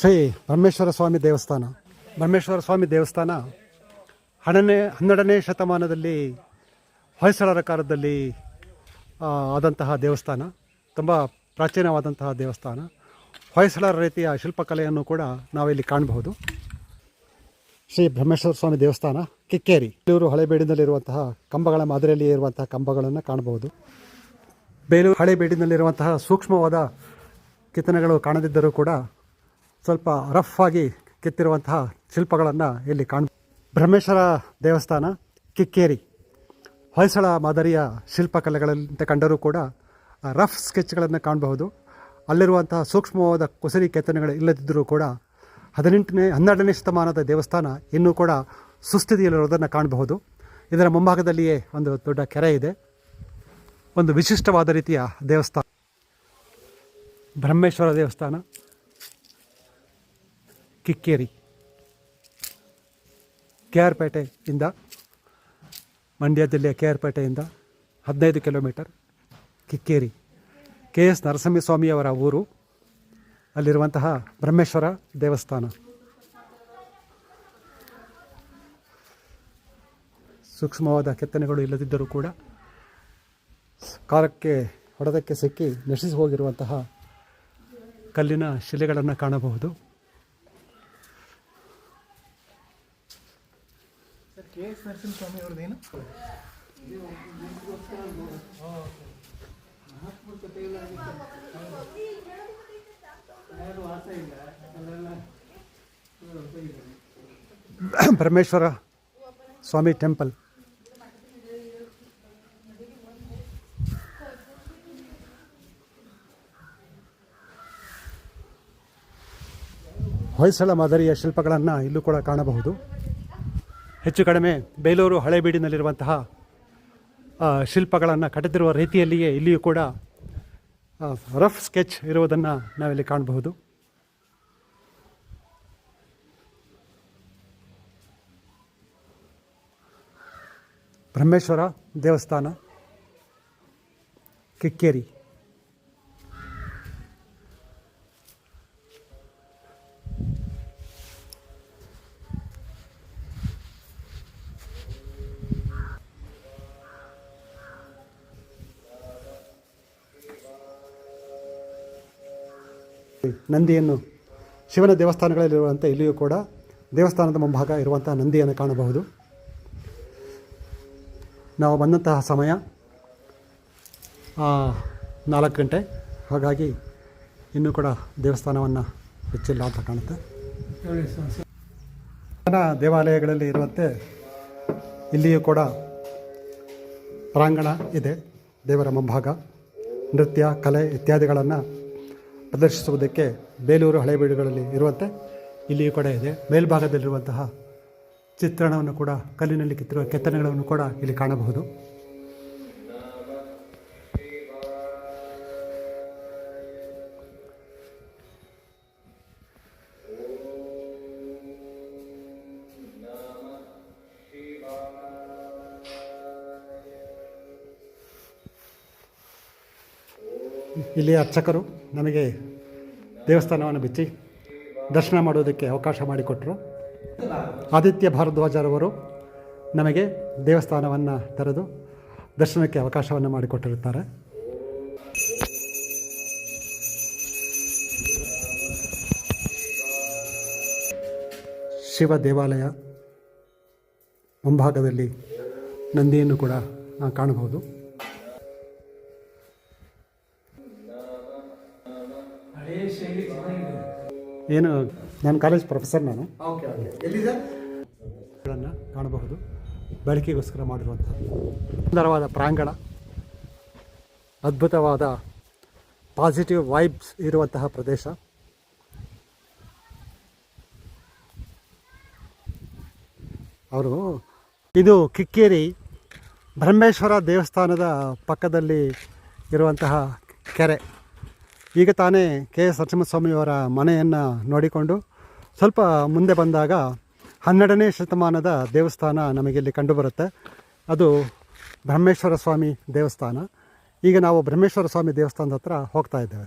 ಶ್ರೀ ಬ್ರಹ್ಮೇಶ್ವರ ಸ್ವಾಮಿ ದೇವಸ್ಥಾನ. ಬ್ರಹ್ಮೇಶ್ವರ ಸ್ವಾಮಿ ದೇವಸ್ಥಾನ ಹನ್ನನೇ ಹನ್ನೆರಡನೇ ಶತಮಾನದಲ್ಲಿ ಹೊಯ್ಸಳರ ಕಾಲದಲ್ಲಿ ಆದಂತಹ ದೇವಸ್ಥಾನ, ತುಂಬ ಪ್ರಾಚೀನವಾದಂತಹ ದೇವಸ್ಥಾನ. ಹೊಯ್ಸಳರ ರೀತಿಯ ಶಿಲ್ಪಕಲೆಯನ್ನು ಕೂಡ ನಾವಿಲ್ಲಿ ಕಾಣಬಹುದು. ಶ್ರೀ ಬ್ರಹ್ಮೇಶ್ವರ ಸ್ವಾಮಿ ದೇವಸ್ಥಾನ, ಕಿಕ್ಕೇರಿ. ಬೇಲೂರು ಹಳೆಬೇಡಿನಲ್ಲಿರುವಂತಹ ಕಂಬಗಳ ಮಾದರಿಯಲ್ಲಿ ಇರುವಂತಹ ಕಂಬಗಳನ್ನು ಕಾಣಬಹುದು. ಬೇಲೂರು ಹಳೆಬೇಡಿನಲ್ಲಿರುವಂತಹ ಸೂಕ್ಷ್ಮವಾದ ಕೆತ್ತನೆಗಳು ಕಾಣದಿದ್ದರೂ ಕೂಡ ಸ್ವಲ್ಪ ರಫ್ ಆಗಿ ಕೆತ್ತಿರುವಂತಹ ಶಿಲ್ಪಗಳನ್ನು ಇಲ್ಲಿ ಕಾಣ ಬ್ರಹ್ಮೇಶ್ವರ ದೇವಸ್ಥಾನ, ಕಿಕ್ಕೇರಿ, ಹೊಯ್ಸಳ ಮಾದರಿಯ ಶಿಲ್ಪಕಲೆಗಳಂತೆ ಕಂಡರೂ ಕೂಡ ರಫ್ ಸ್ಕೆಚ್ಗಳನ್ನು ಕಾಣಬಹುದು. ಅಲ್ಲಿರುವಂತಹ ಸೂಕ್ಷ್ಮವಾದ ಕುಸರಿ ಕೆತ್ತನೆಗಳು ಇಲ್ಲದಿದ್ದರೂ ಕೂಡ, ಹದಿನೆಂಟನೇ, ಹನ್ನೆರಡನೇ ಶತಮಾನದ ದೇವಸ್ಥಾನ ಇನ್ನೂ ಕೂಡ ಸುಸ್ಥಿತಿಯಲ್ಲಿರುವುದನ್ನು ಕಾಣಬಹುದು. ಇದರ ಮುಂಭಾಗದಲ್ಲಿಯೇ ಒಂದು ದೊಡ್ಡ ಕೆರೆ ಇದೆ. ಒಂದು ವಿಶಿಷ್ಟವಾದ ರೀತಿಯ ದೇವಸ್ಥಾನ. ಬ್ರಹ್ಮೇಶ್ವರ ದೇವಸ್ಥಾನ. ಕಿಕ್ಕೇರಿ. ಕೆ ಆರ್ ಪೇಟೆಯಿಂದ ಮಂಡ್ಯ ಜಿಲ್ಲೆಯ ಕೆ ಆರ್ ಪೇಟೆಯಿಂದ ಹದಿನೈದು ಕಿಲೋಮೀಟರ್ ಕಿಕ್ಕೇರಿ. ಕೆ ಎಸ್ ನರಸಿಂಹಸ್ವಾಮಿಯವರ ಊರು, ಅಲ್ಲಿರುವಂತಹ ಬ್ರಹ್ಮೇಶ್ವರ ದೇವಸ್ಥಾನ. ಸೂಕ್ಷ್ಮವಾದ ಕೆತ್ತನೆಗಳು ಇಲ್ಲದಿದ್ದರೂ ಕೂಡ ಕಾಲಕ್ಕೆ, ಹೊಡೆದಕ್ಕೆ ಸಿಕ್ಕಿ ನಶಿಸಿ ಹೋಗಿರುವಂತಹ ಕಲ್ಲಿನ ಶಿಲೆಗಳನ್ನು ಕಾಣಬಹುದು. ಕೆ ಎಸ್ ನರಸಿಂಹಸ್ವಾಮಿ ಅವ್ರದ್ದೇನು ಪರಮೇಶ್ವರ ಸ್ವಾಮಿ ಟೆಂಪಲ್. ಹೊಯ್ಸಳ ಮಾದರಿಯ ಶಿಲ್ಪಗಳನ್ನು ಇಲ್ಲೂ ಕೂಡ ಕಾಣಬಹುದು. ಹೆಚ್ಚು ಕಡಿಮೆ ಬೇಲೂರು ಹಳೆಬೀಡಿನಲ್ಲಿರುವಂತಹ ಶಿಲ್ಪಗಳನ್ನು ಕಟ್ಟಿದಿರುವ ರೀತಿಯಲ್ಲಿಯೇ ಇಲ್ಲಿಯೂ ಕೂಡ ರಫ್ ಸ್ಕೆಚ್ ಇರುವುದನ್ನು ನಾವಿಲ್ಲಿ ಕಾಣಬಹುದು. ಬ್ರಹ್ಮೇಶ್ವರ ದೇವಸ್ಥಾನ, ಕಿಕ್ಕೇರಿ. ನಂದಿಯನ್ನು ಶಿವನ ದೇವಸ್ಥಾನಗಳಲ್ಲಿರುವಂಥ ಇಲ್ಲಿಯೂ ಕೂಡ ದೇವಸ್ಥಾನದ ಮುಂಭಾಗ ಇರುವಂತಹ ನಂದಿಯನ್ನು ಕಾಣಬಹುದು. ನಾವು ಬಂದಂತಹ ಸಮಯ ನಾಲ್ಕು ಗಂಟೆ. ಹಾಗಾಗಿ ಇನ್ನೂ ಕೂಡ ದೇವಸ್ಥಾನವನ್ನು ಹೆಚ್ಚಿಲ್ಲ ಅಂತ ಕಾಣುತ್ತೆ. ದೇವಾಲಯಗಳಲ್ಲಿ ಇರುವಂತೆ ಇಲ್ಲಿಯೂ ಕೂಡ ಪ್ರಾಂಗಣ ಇದೆ, ದೇವರ ಮುಂಭಾಗ. ನೃತ್ಯ, ಕಲೆ ಇತ್ಯಾದಿಗಳನ್ನು ಪ್ರದರ್ಶಿಸುವುದಕ್ಕೆ ಬೇಲೂರು ಹಳೆಬೀಡುಗಳಲ್ಲಿ ಇರುವಂತೆ ಇಲ್ಲಿಯೂ ಕೂಡ ಇದೆ. ಮೇಲ್ಭಾಗದಲ್ಲಿರುವಂತಹ ಚಿತ್ರಣವನ್ನು ಕೂಡ ಕಲ್ಲಿನಲ್ಲಿ ಕಿತ್ತಿರುವ ಕೆತ್ತನೆಗಳನ್ನು ಕೂಡ ಇಲ್ಲಿ ಕಾಣಬಹುದು. ಇಲ್ಲಿ ಅರ್ಚಕರು ನಮಗೆ ದೇವಸ್ಥಾನವನ್ನು ಬಿಚ್ಚಿ ದರ್ಶನ ಮಾಡೋದಕ್ಕೆ ಅವಕಾಶ ಮಾಡಿಕೊಟ್ಟರು ಆದಿತ್ಯ ಭಾರದ್ವಾಜರವರು ನಮಗೆ ದೇವಸ್ಥಾನವನ್ನು ತೆರೆದು ದರ್ಶನಕ್ಕೆ ಅವಕಾಶವನ್ನು ಮಾಡಿಕೊಟ್ಟಿರುತ್ತಾರೆ. ಶಿವ ದೇವಾಲಯ ಮುಂಭಾಗದಲ್ಲಿ ನಂದಿಯನ್ನು ಕೂಡ ಕಾಣಬಹುದು. ಏನು? ನಾನು ಕಾಲೇಜ್ ಪ್ರೊಫೆಸರ್ ನಾನು. ಗಳನ್ನು ಕಾಣಬಹುದು. ಬಳಕೆಗೋಸ್ಕರ ಮಾಡಿರುವಂತಹ ಸುಂದರವಾದ ಪ್ರಾಂಗಣ ಅದ್ಭುತವಾದ ಪಾಸಿಟಿವ್ ವೈಬ್ಸ್ ಇರುವಂತಹ ಪ್ರದೇಶ. ಅವರು ಇದು ಕಿಕ್ಕೇರಿ ಬ್ರಹ್ಮೇಶ್ವರ ದೇವಸ್ಥಾನದ ಪಕ್ಕದಲ್ಲಿ ಇರುವಂತಹ ಕೆರೆ. ಈಗ ತಾನೇ ಕೆ ಎಸ್ ನರಸಿಂಹಸ್ವಾಮಿಯವರ ಮನೆಯನ್ನು ನೋಡಿಕೊಂಡು ಸ್ವಲ್ಪ ಮುಂದೆ ಬಂದಾಗ ಹನ್ನೆರಡನೇ ಶತಮಾನದ ದೇವಸ್ಥಾನ ನಮಗೆ ಇಲ್ಲಿ ಕಂಡುಬರುತ್ತೆ. ಅದು ಬ್ರಹ್ಮೇಶ್ವರ ಸ್ವಾಮಿ ದೇವಸ್ಥಾನ. ಈಗ ನಾವು ಬ್ರಹ್ಮೇಶ್ವರ ಸ್ವಾಮಿ ದೇವಸ್ಥಾನದ ಹತ್ರ ಹೋಗ್ತಾ ಇದ್ದೇವೆ.